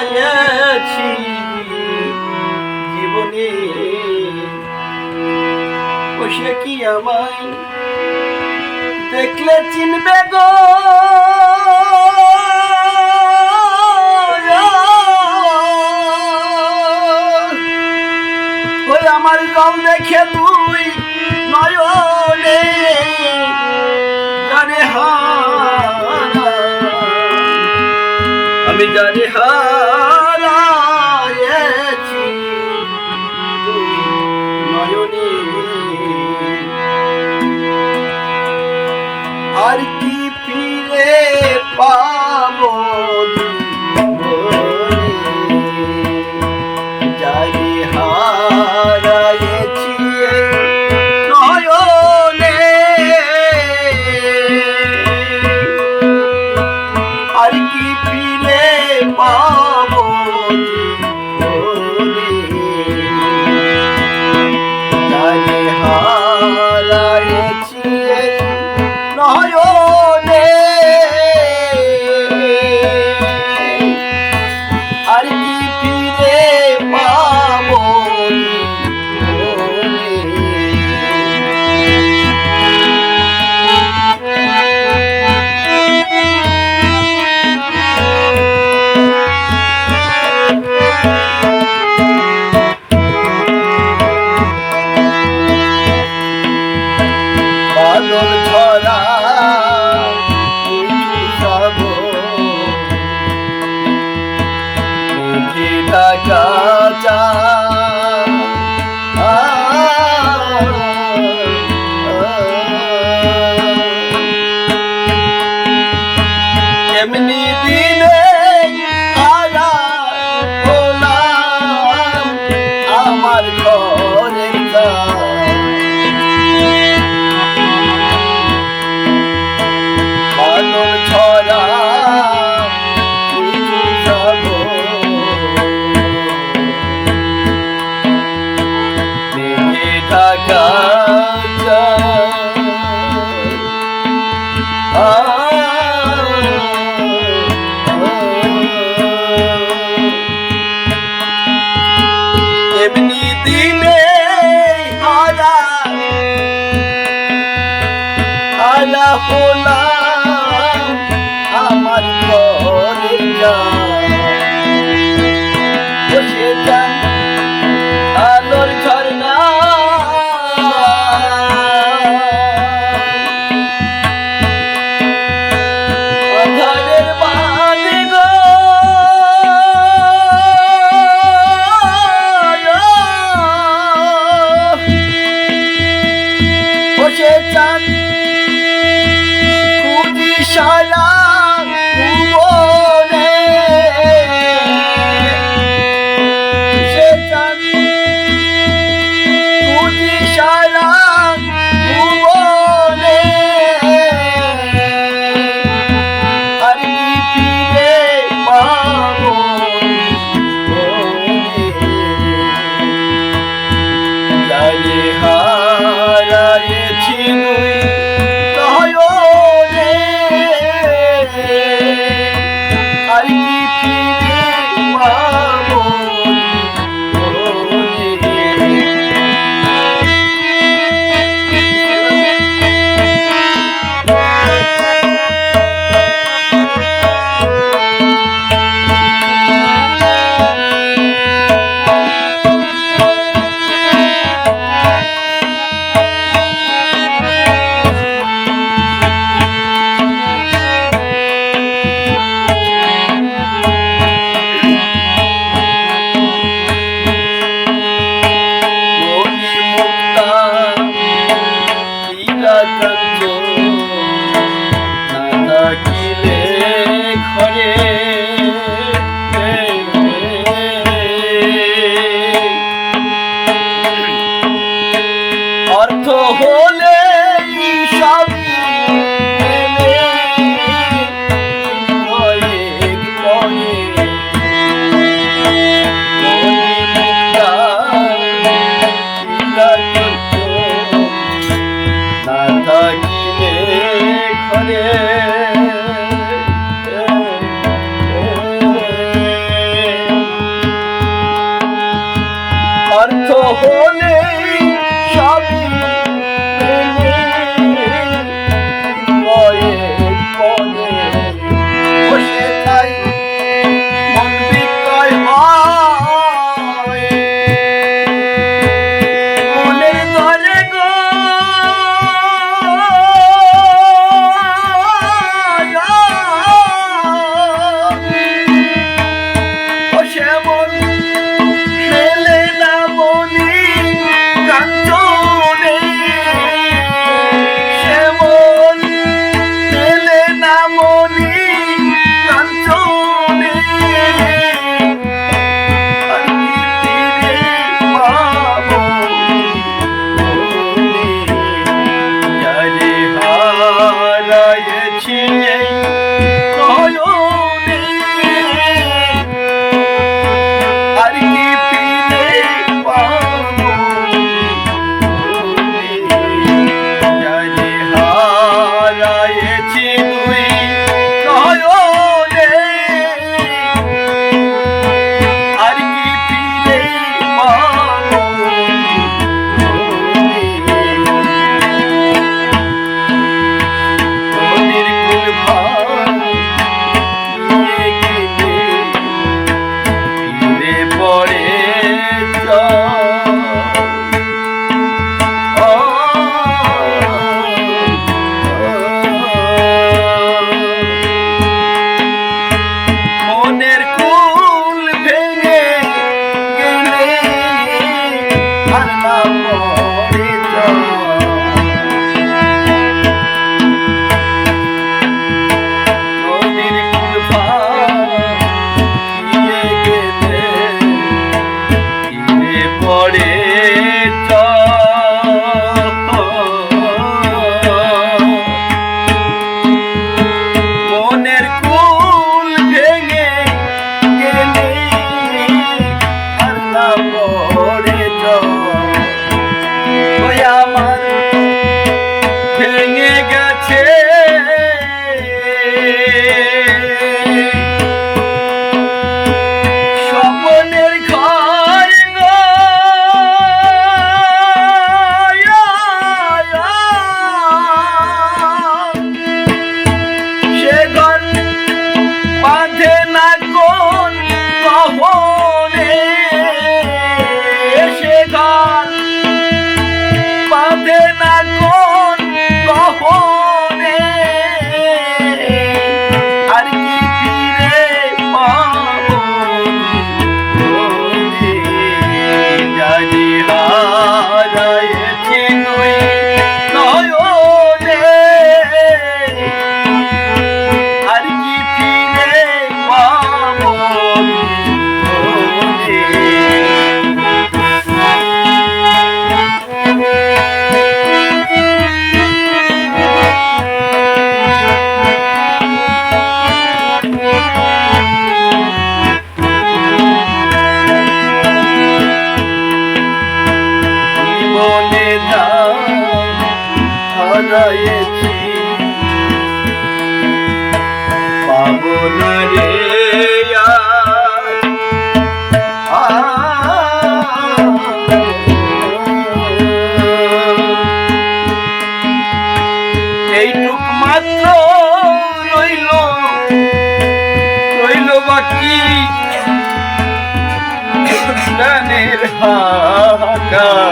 হারাইয়াছি জীবনে। সে কি আমায় দেখলে চিনবে গো? আমার কম দেখে তুই নয়নে জানে হা আমি জানি হা Oh. Yeah, my lord. জীবনে হাহাকার